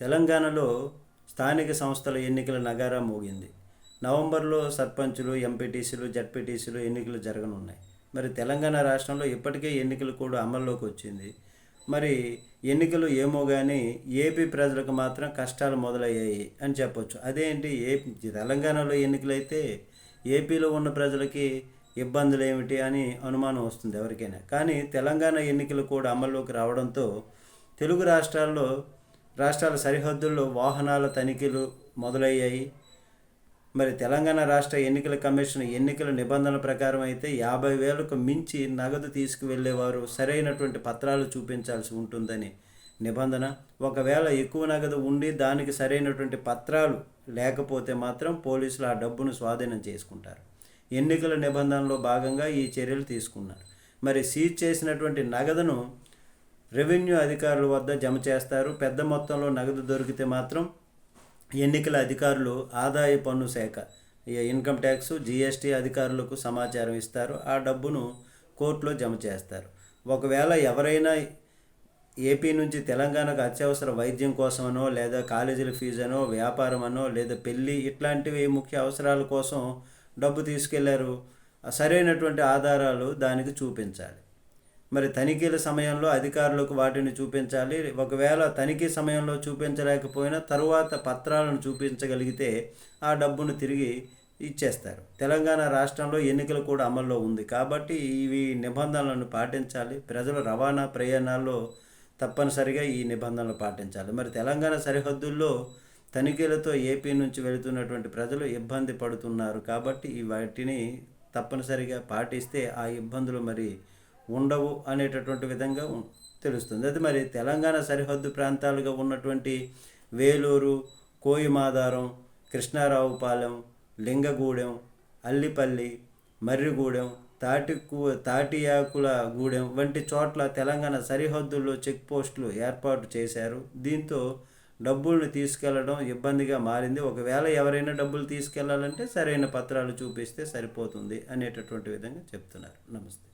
తెలంగాణలో స్థానిక సంస్థల ఎన్నికల నగారా మోగింది. నవంబర్లో సర్పంచులు ఎంపీటీసీలు జడ్పీటీసీలు ఎన్నికలు జరగనున్నాయి. మరి తెలంగాణ రాష్ట్రంలో ఇప్పటికే ఎన్నికలు కూడా అమల్లోకి వచ్చింది. మరి ఎన్నికలు ఏమో కానీ ఏపీ ప్రజలకు మాత్రం కష్టాలు మొదలయ్యాయి అని చెప్పొచ్చు. అదేంటి? ఏపీ తెలంగాణలో ఎన్నికలైతే ఏపీలో ఉన్న ప్రజలకి ఇబ్బందులు ఏమిటి అని అనుమానం వస్తుంది ఎవరికైనా. కానీ తెలంగాణ ఎన్నికలు కూడా అమల్లోకి రావడంతో తెలుగు రాష్ట్రాల్లో రాష్ట్రాల సరిహద్దుల్లో వాహనాల తనిఖీలు మొదలయ్యాయి. మరి తెలంగాణ రాష్ట్ర ఎన్నికల కమిషన్ ఎన్నికల నిబంధనల ప్రకారం అయితే యాభై వేలకు మించి నగదు తీసుకువెళ్ళేవారు సరైనటువంటి పత్రాలు చూపించాల్సి ఉంటుందని నిబంధన. ఒకవేళ ఎక్కువ నగదు ఉండి దానికి సరైనటువంటి పత్రాలు లేకపోతే మాత్రం పోలీసులు ఆ డబ్బును స్వాధీనం చేసుకుంటారు. ఎన్నికల నిబంధనలో భాగంగా ఈ చర్యలు తీసుకున్నారు. మరి సీజ్ చేసినటువంటి నగదును రెవెన్యూ అధికారుల వద్ద జమ చేస్తారు. పెద్ద మొత్తంలో నగదు దొరికితే మాత్రం ఎన్నికల అధికారులు ఆదాయ పన్ను శాఖ ఇన్కమ్ ట్యాక్స్ జిఎస్టీ అధికారులకు సమాచారం ఇస్తారు. ఆ డబ్బును కోర్టులో జమ చేస్తారు. ఒకవేళ ఎవరైనా ఏపీ నుంచి తెలంగాణకు అత్యవసర వైద్యం కోసమనో లేదా కాలేజీల ఫీజనో వ్యాపారమనో లేదా పెళ్ళి ఇట్లాంటివి ముఖ్య అవసరాల కోసం డబ్బు తీసుకెళ్ళారు. సరైనటువంటి ఆధారాలు దానికి చూపించాలి. మరి తనిఖీల సమయంలో అధికారులకు వాటిని చూపించాలి. ఒకవేళ తనిఖీ సమయంలో చూపించలేకపోయినా తరువాత పత్రాలను చూపించగలిగితే ఆ డబ్బును తిరిగి ఇచ్చేస్తారు. తెలంగాణ రాష్ట్రంలో ఎన్నికలు కూడా అమల్లో ఉంది కాబట్టి ఇవి నిబంధనలను పాటించాలి. ప్రజలు రవాణా ప్రయాణాల్లో తప్పనిసరిగా ఈ నిబంధనలు పాటించాలి. మరి తెలంగాణ సరిహద్దుల్లో తనిఖీలతో ఏపీ నుంచి వెళుతున్నటువంటి ప్రజలు ఇబ్బంది పడుతున్నారు కాబట్టి ఈ వాటిని తప్పనిసరిగా పాటిస్తే ఆ ఇబ్బందులు మరి ఉండవు అనేటటువంటి విధంగా తెలుస్తుంది. అది మరి తెలంగాణ సరిహద్దు ప్రాంతాలుగా ఉన్నటువంటి వేలూరు కోయిమాదారం కృష్ణారావుపాలెం లింగగూడెం అల్లిపల్లి మర్రిగూడెం తాటికు తాటియాకుల గూడెం వంటి చోట్ల తెలంగాణ సరిహద్దుల్లో చెక్ పోస్టులు ఏర్పాటు చేశారు. దీంతో డబ్బులను తీసుకెళ్ళడం ఇబ్బందిగా మారింది. ఒకవేళ ఎవరైనా డబ్బులు తీసుకెళ్ళాలంటే సరైన పత్రాలు చూపిస్తే సరిపోతుంది అనేటటువంటి విధంగా చెప్తున్నారు. నమస్తే.